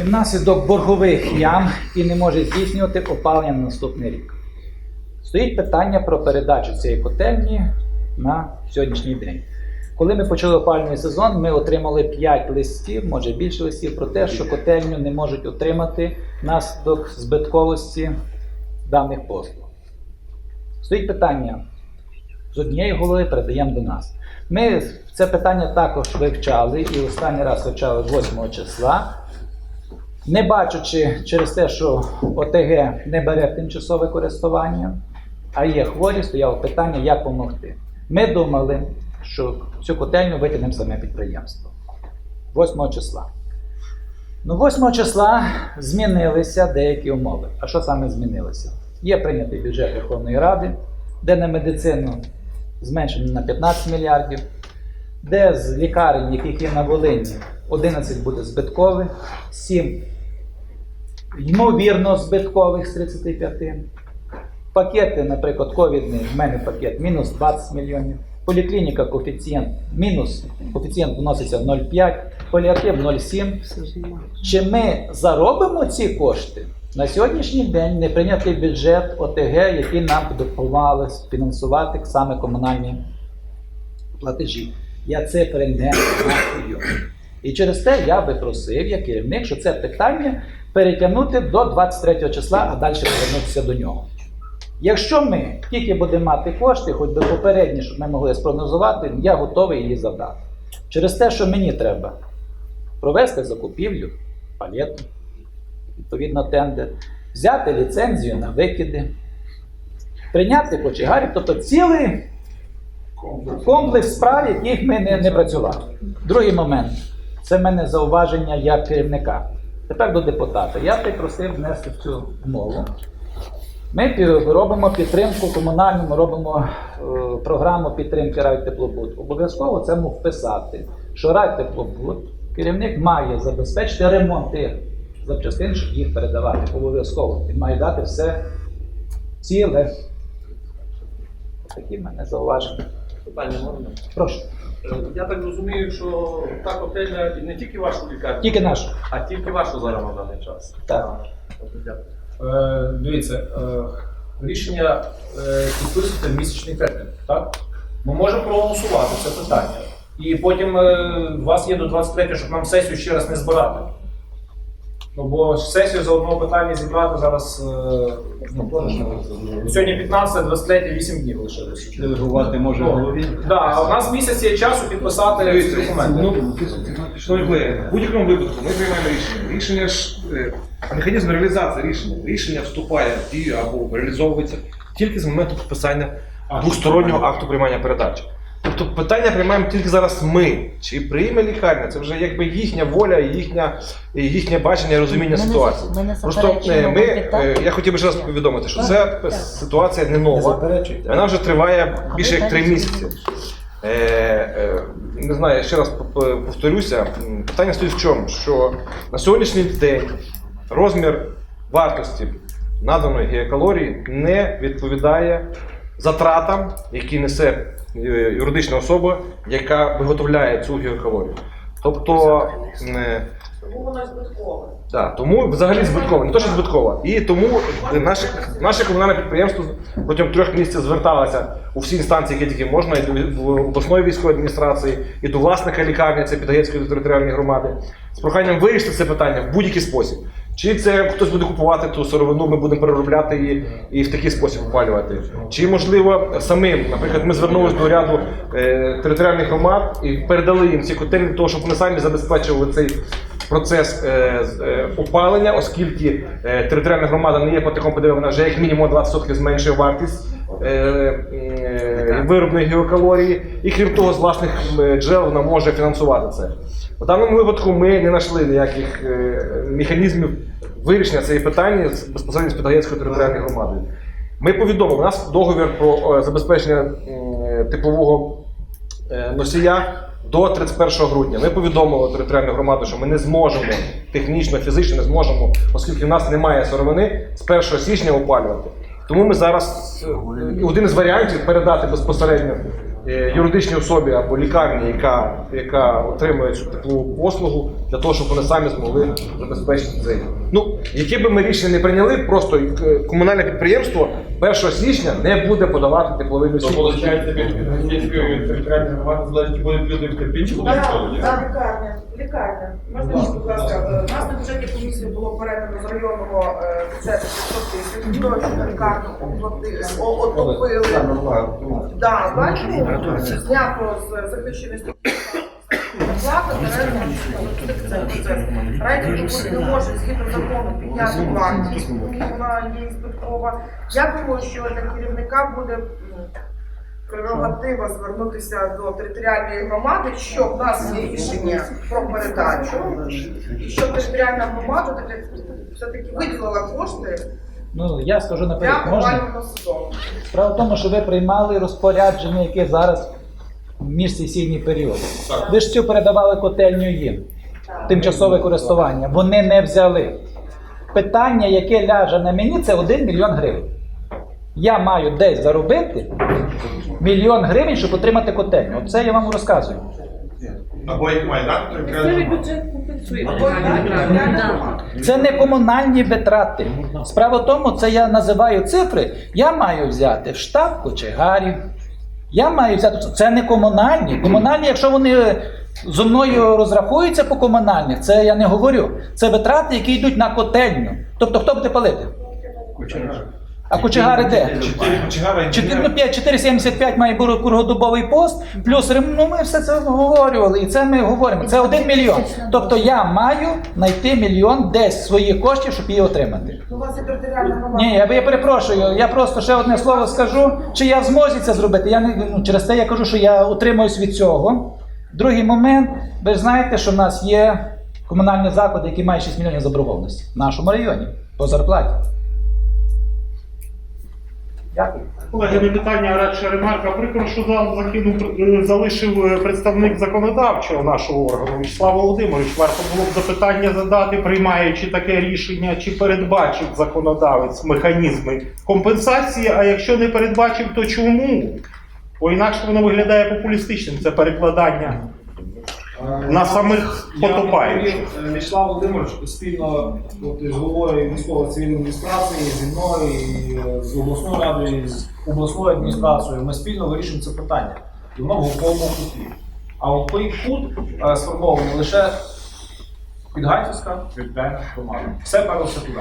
і внаслідок боргових ям і не може здійснювати опалення на наступний рік. Стоїть питання про передачу цієї котельні на сьогоднішній день. Коли ми почали опалювальний сезон, ми отримали 5 листів, може більше листів, про те, що котельню не можуть отримати внаслідок збитковості даних послуг. Стоїть питання з однієї голови передаємо до нас. Ми це питання також вивчали і останній раз вивчали 8 числа. Не бачучи через те, що ОТГ не бере тимчасове користування, а є хворі, стояло питання, як допомогти. Ми думали, що цю котельню витягнемо саме підприємство 8 числа. Ну, 8 числа змінилися деякі умови. А що саме змінилося? Є прийнятий бюджет Верховної Ради, де на медицину зменшено на 15 мільярдів, де з лікарень, яких є на Волині, 11 буде збиткових, 7 ймовірно збиткових з 35. Пакети, наприклад, ковідний, в мене пакет мінус 20 мільйонів. Поліклініка коефіцієнт мінус, коефіцієнт вноситься 0,5, поліатив 0,7. Чи ми заробимо ці кошти? На сьогоднішній день не прийнятий бюджет ОТГ, який нам допомагали фінансувати саме комунальні платежі. Я цифри не знаю. І через те я би просив, як керівник, що це питання перетягнути до 23 числа, а далі повернутися до нього. Якщо ми тільки будемо мати кошти, хоч би попередні, щоб ми могли спрогнозувати, я готовий її задати. Через те, що мені треба провести закупівлю палету, відповідно тендер, взяти ліцензію на викиди, прийняти кочегарів, тобто цілий комплекс справ, яких ми не, не працювали. Другий момент це в мене зауваження як керівника. Тепер до депутата. Я просив внести в цю мову. Ми робимо підтримку комунальну, ми робимо е, програму підтримки райтеплобуд. Обов'язково це мов вписати, що райтеплобуд, керівник має забезпечити ремонт тих запчастин, щоб їх передавати. Обов'язково. Він має дати все ціле. Такі в мене зауваження. Прошу. Е, Я так розумію, що та котельня і не тільки вашу лікарню, Тільки нашу. а тільки вашу зараз на даний час. Так. Дякую. Е, Дивіться, е, рішення е, підписувати в місячний термін, так? Ми можемо проголосувати це питання. І потім е, у вас є до 23, щоб нам сесію ще раз не збирати. Ну, бо сесію за одного питання зібрати зараз. е, Ну, сьогодні 15, 23, 8 днів лишилось. Делегувати може Ну, голові. Да, а у нас місяць є часу підписати документи. Ну, шановні колеги, в будь-якому випадку ми приймаємо рішення. Рішення ж е, механізм реалізації рішення. Рішення вступає в дію або реалізовується тільки з моменту підписання двостороннього акту приймання передачі. Тобто питання приймаємо тільки зараз ми. Чи прийме лікарня? Це вже якби їхня воля, і їхня, їхнє бачення і розуміння Ми не- ситуації. ми не Просто е, ми, е, я хотів би ще раз повідомити, що це ситуація не нова. Вона вже триває більше як три місяці. Е, е, не знаю, я ще раз повторюся. Питання стоїть в чому? Що на сьогоднішній день розмір вартості наданої гігакалорії не відповідає затратам, які несе е, юридична особа, яка виготовляє цю гігакалорію. Тобто. е, Тому вона збиткова. так, тому взагалі збиткова, не то, що збиткова. І тому наше, наше комунальне підприємство протягом трьох місяців зверталося у всі інстанції, які тільки можна, і до в обласної військової адміністрації, і до власника лікарні, це Підгаєцької територіальної громади, з проханням вирішити це питання в будь-який спосіб. Чи це хтось буде купувати ту сировину, ми будемо переробляти її і в такий спосіб опалювати. Чи можливо самим, наприклад, ми звернулися до ряду е, територіальних громад і передали їм ці котельні для того, щоб вони самі забезпечували цей процес е, е, опалення, оскільки е, територіальна громада не є платником ПДВ, вона вже як мінімум 20% зменшує вартість е, е, виробної геокалорії, і крім того, з власних е, джерел вона може фінансувати це. У даному випадку ми не знайшли ніяких механізмів вирішення цієї питання з- безпосередньо з Підгаєцькою територіальною громадою. Ми повідомили, у нас договір про е, забезпечення м, теплового е, носія до 31 грудня. Ми повідомили територіальну громаду, що ми не зможемо технічно, фізично не зможемо, оскільки в нас немає сировини з 1 січня опалювати. Тому ми зараз е, один із варіантів передати безпосередньо е, юридичній особі або лікарні, яка, яка отримує цю теплову послугу, для того, щоб вони самі змогли забезпечити це. Ну, які би ми рішення не прийняли, просто е, комунальне підприємство 1 січня не буде подавати тепловий То носій. виходить, від територіальної громади залежить, будуть люди в Терпінчі, Так, так, лікарня, лікарня. Можна, будь ласка, е, у нас на бюджеті комісії було передано з районного е, бюджету 500 тисяч, точно лікарню оплатили, о- отопили. Да, знято з захищеності передано це. Райдер не може згідно закону підняти вартість, тому вона є збиткова. Я думаю, що для керівника буде м, прерогатива звернутися до територіальної громади, що в нас є рішення про передачу, і що територіальна громада таки все-таки виділила кошти Ну, я скажу наперед, можна? Справа в тому, що ви приймали розпорядження, яке зараз в міжсесійний період. Ви ж цю передавали котельню їм, тимчасове користування. Вони не взяли. Питання, яке ляже на мені, це 1 мільйон гривень. Я маю десь заробити мільйон гривень, щоб отримати котельню. Оце я вам розказую. Або як має дати територіальна громада. Це не комунальні витрати. Справа в тому, це я називаю цифри. Я маю взяти штаб кочегарів. Я маю взяти. Це не комунальні. Комунальні, якщо вони зо мною розрахуються по комунальних, це я не говорю. Це витрати, які йдуть на котельню. Тобто, хто буде палити? А кочегари де? Чотири- ну, 5, 4,75 має бути кругодобовий пост, плюс ну, ми все це обговорювали, і це ми говоримо. Це 1 мільйон. Тобто я маю знайти мільйон десь своїх коштів, щоб її отримати. У вас є територіальна. Ні, я, я перепрошую, я просто ще одне слово скажу, чи я в змозі це зробити. Я не ну, через те я кажу, що я утримуюсь від цього. Другий момент, ви ж знаєте, що в нас є комунальні заклади, які мають 6 мільйонів заборгованості в нашому районі по зарплаті. Дякую. Колеги, не питання, а радше ремарка. Прикро, що зал закинув, е, залишив е, представник законодавчого нашого органу Вячеслав Володимирович. Варто було б запитання задати, приймаючи таке рішення, чи передбачив законодавець механізми компенсації, а якщо не передбачив, то чому? Бо інакше воно виглядає популістичним. Це перекладання на самих потопаючих. Вячеслав Володимирович спільно от, із головою військової цивільної адміністрації, зі мною, і е, з обласною радою, і з обласною адміністрацією, ми спільно вирішуємо це питання. І воно в глухому куті. А от той кут е, сформований лише Підгайцівська територіальна громада. Все перлося туди.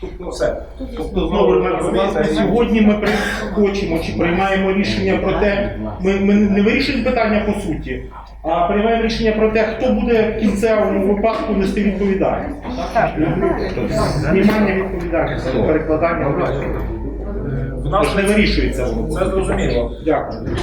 Тобто все. Тобто, знову власне, сьогодні ми при- хочемо чи приймаємо рішення про те, ми, ми не вирішуємо питання по суті, а приймаємо рішення про те, хто буде в кінцевому випадку нести відповідальність. Знімання відповідальності, перекладання. В Тож нас не вирішується воно. це зрозуміло. Дякую.